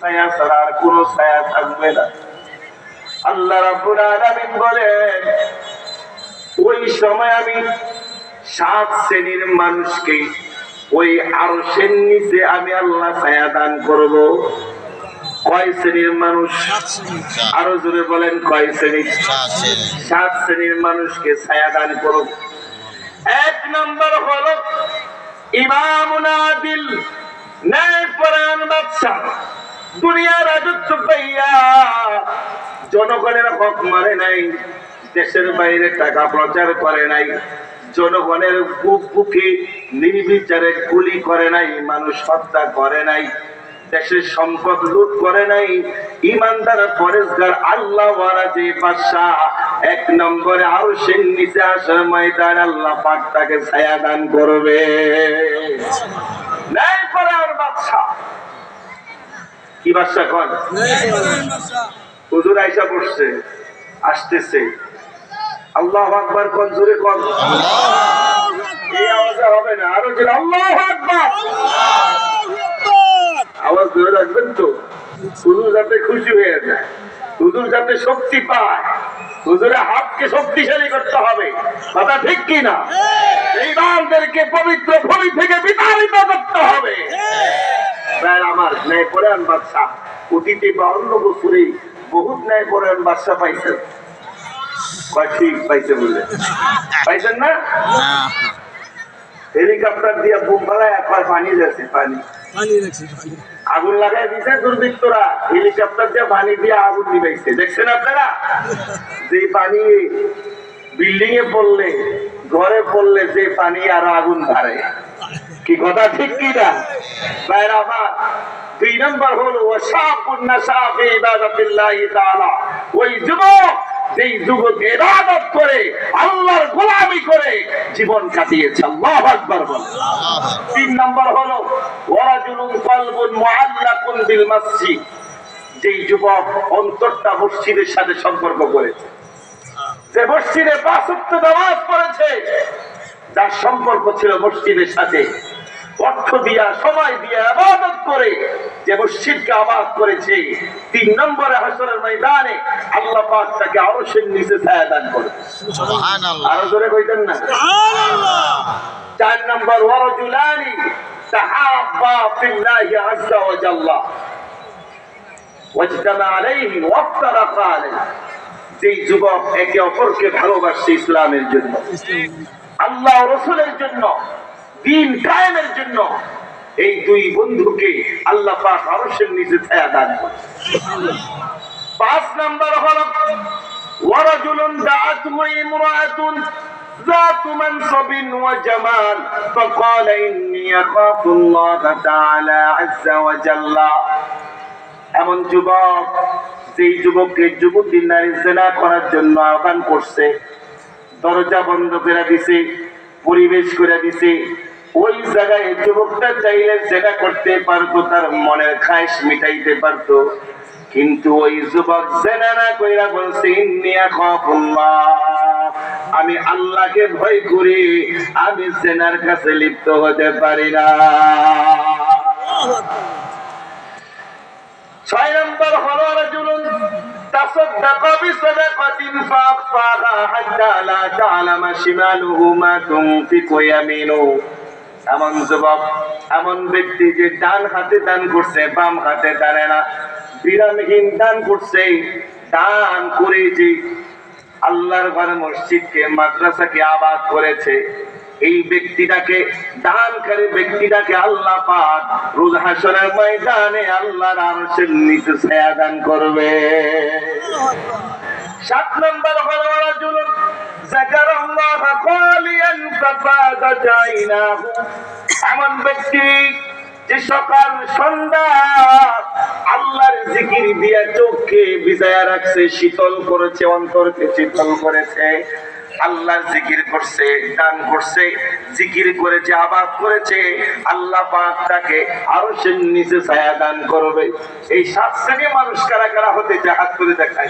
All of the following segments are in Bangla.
ছায়া ছাড়া আর কোনো ছায়া থাকবে না। আল্লাহ রাব্বুল আলামিন বলেন ওই সময় আমি সাত শ্রেণির মানুষকে ওই আরশের নিচে আমি আল্লাহ ছায়া দান করব। কয় শ্রেণির মানুষ? আরও জোরে বলেন কয় শ্রেণির সাত শ্রেণির মানুষকে ছায়া দান করব। এক নম্বর হলো ইমামুন আদিল ন্যায় পরায়ণ বাদশাহ। দুনিয়ার রাজত্ব পাইয়া জনগণের হক মারে নাই, দেশের বাইরে টাকা প্রচার করে নাই, জনগণের বুক বুকে নির্বিচারে গুলি করে নাই, মানুষ হত্যা করে নাই, দেশের সম্পদ লুট করে নাই, ইমানদার পরেশগার আল্লাহ যে বাদশাহ এক নম্বরে আরও সে নিচে আসার ময়দান আল্লাহ পাক তাকে ছায়া দান করবে। ন্যায় পরায়ণ বাদশাহ। কি বাদশাহ কন? হুজুর আইসা পড়ছে আসতেছে। আল্লাহ আকবার কোন জোরে কোন। এই আওয়াজে হবে না আরও জোরে আল্লাহ আকবার। আওয়াজ ধরে রাখবেন তো। হুজুর যাতে খুশি হয়ে যায় হুজুর যাতে শক্তি পায় হুজুরের হাতকে শক্তিশালী করতে হবে। কথা ঠিক এই পবিত্র ভূমি থেকে বিতাড়িত করতে হবে। ভাই আমার ন্যায় পরায়ণ বাদশাহ। অতীতে বা অন্য বছরে বহুত ন্যায় পরায়ণ বাদশাহ পাইছেন। ঠিক পাইছে বলে পাইছেন না? হেলিকপ্টার দিয়ে একবার পানি যাচ্ছে পানি। আগুন লাগাই দিছে দুর্বৃত্তরা। হেলিকপ্টার দিয়ে পানি দিয়ে আগুন নিবাইছে দেখছেন আপনারা? যে পানি বিল্ডিং এ পড়লে ঘরে পড়লে যে পানি আর আগুন ধরে। কি কথা? ঠিক কি না? দুই নম্বর হলো ওয়াশাকুন নাশাফি ইবাদাতিল্লাহি তাআলা। ওই যুবক যেই যুবক ইবাদত করে, আল্লাহর গোলামি করে জীবন কাটিয়েছে। আল্লাহু আকবার বলে তিন নম্বর হলো, ওয়ারাজুলুন কলবুন মুআল্লাকুন বিল মসজিদ। যেই যুবক অন্তরটা মসজিদের সাথে সম্পর্ক করেছে। যে মসজিদে পাঁচ নামাজ পড়েছে যার সম্পর্ক ছিল মসজিদের সাথে। অর্থ দিয়া সময় দিয়া আবাদত করে যে মসজিদকে আবাদ করেছে তিন নম্বরে হাসরের ময়দানে আল্লাহ পাক তাকে আরশের নিচে ছায়া দান করে আরও জোরে কইতেন না? চার নম্বর ওয়ারজুলানি তাহাব্বা ফিল্লাহি আযজা ওয়া জাল্লা। ওয়াজতামা আলাইহি ওয়াফতারাকা আলাইহি। যেই যুবক একে অপরকে ভালোবাসছে ইসলামের জন্য। আল্লাহ রসুলের জন্য দিন কায়েমের জন্য এই দুই বন্ধুকে আল্লাহ পাক আরশের নিচে ছায়া দান করে পাঁচ নাম্বার হল ওয়ারাজুলুন দাআতুহু ইমরাআতুন ذات منصب وجمال فقال إني أخاف الله تعالى عز وجل এমন যুবক যেই যুবককে যুবতী নারী জেনা করার জন্য আহ্বান করছে দরজা বন্ধ করে দিছে পরিবেশ করে দিছে ওই জায়গায় যুবকটা চাইলে জেনা করতে পারতো, তার মনের খায়েশ মিটাইতে পারতো। কিন্তু ওই যুবক কইরা বলছে আমি আল্লাহকে ভয় করি, আমি জেনার কাছে লিপ্ত হতে পারি না। ছয় নম্বর হলো রাজুলুন ইয়ামিনুহু এমন যুবক, এমন ব্যক্তি যে ডান হাতে দান করছে, বাম হাতে দানে না। বিরামহীন দান করছে। দান করে যে আল্লাহর ঘর মসজিদকে, মাদ্রাসাকে আবাদ করেছে। এই ব্যক্তিটাকে, দানকারী ব্যক্তিটাকে আল্লাহ পাক রোজ হাসরের ময়দানে আল্লাহর আরশের নিচে ছায়া দান করবে। সাত নম্বর হলো এমন ব্যক্তি যে সকাল সন্ধ্যা আল্লাহর জিকির দিয়া চোখকে বিজায়া রাখছে শীতল করেছে অন্তরকে শীতল করেছে। আল্লাহ জিকির করছে দান করছে জিকির করেছে আবাদ করেছে। আল্লাহ পাক তাকে আরও সে নিচে ছায়া দান করবে। এই সাত শ্রেণি মানুষ কারা কারা হতে হাত করে দেখায়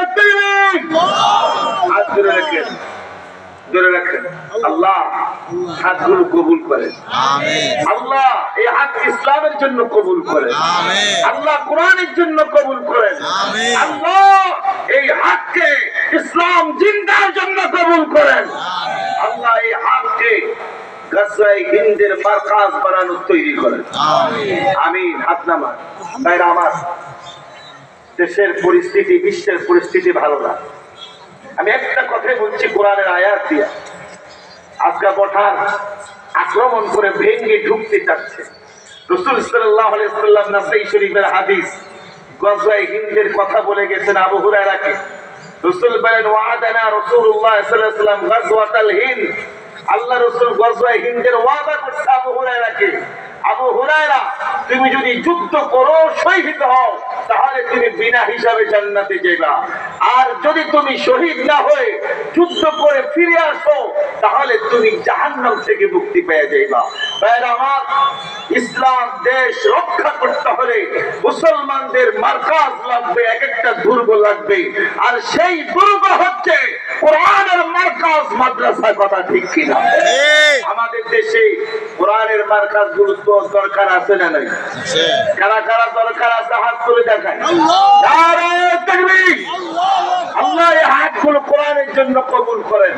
নারায়ে তাকবীর! নারায়ে তাকবীর! হাত ধরে রাখেন ধরে রাখেন আল্লাহ হাতগুলো কবুল করেন। আল্লাহ এই হাত ইসলামের জন্য কবুল করেন। আল্লাহ কোরআনের জন্য কবুল করেন। আল্লাহ এই হাতকে ইসলাম জিন্দার জন্য কবুল করেন। আল্লাহ এই হাতকে গাছাই হিন্দের বানানোর তৈরি করেন। আমিন। আমিন হাত আমার দেশের পরিস্থিতি, বিশ্বের পরিস্থিতি ভালো না। আমি একটা কথাই বলছি কোরআনের আয়াত দিয়া। আজকা পঠান আক্রমণ করে ভেঙ্গে ঢুকতে চাচ্ছে। রসুল সাল্লাহ সাল্লাম নাসাই শরীফের হাদিস, গজওয়াই হিন্দের কথা বলে গেছেন আবু হুরায়রাকে। রসুল বলেন, ওয়াদানা রাসূলুল্লাহ সাল্লাল্লাহু আলাইহি ওয়াসাল্লাম গাজওয়াতাল হিন্দ। আল্লাহ রসুল গজওয়াই হিন্দের ওয়াদা করছে আবু হুরায়রাকে। আবু হুরায়রা, তুমি যদি যুদ্ধ করো, শহীদ হও। তাহলে তুমি বিনা হিসাবে জান্নাতে যাইবা। আর যদি তুমি শহীদ না হয়ে যুদ্ধ করে ফিরে আসো, তাহলে তুমি জাহান্নাম থেকে মুক্তি পেয়ে যাইবা। আমার, ইসলাম, দেশ রক্ষা করতে হলে মুসলমানদের মার্কাজ লাগবে, এক একটা দুর্গ লাগবে। আর সেই দুর্গ হচ্ছে কোরআনের মার্কাজ মাদ্রাসা কথা ঠিক কিনা? আমাদের দেশে কোরআনের মার্কাজ গুরুত্ব দরকার আছে না নাই? কারা কারা দরকার আছে হাত তুলে দেখায় আল্লাহ। এই হাতগুলো কোরআনের জন্য কবুল করেন।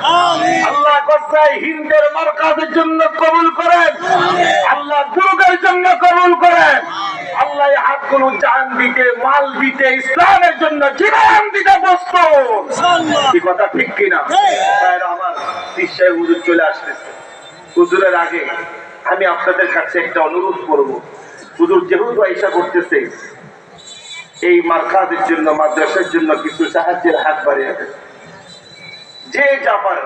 আল্লাহ গসাই হিন্দের মার্কাজের জন্য কবুল করেন। আল্লাহ দুর্গের জন্য কবুল করেন আল্লাহ এই হাতগুলো জান দিতে মাল দিতে ইসলামের জন্য জীবন দিতে বস্তু কি কথা ঠিক কিনা? আমার বিশ্বায় হুজুর চলে আসতেছে। হুজুরের আগে আমি আপনাদের কাছে একটা অনুরোধ করব। হুজুর যেহেতু আইসা করতেছে এই মার্কাজের জন্য মাদ্রাসার জন্য কিছু সাহায্যের হাত বাড়িয়ে। যে যা পারে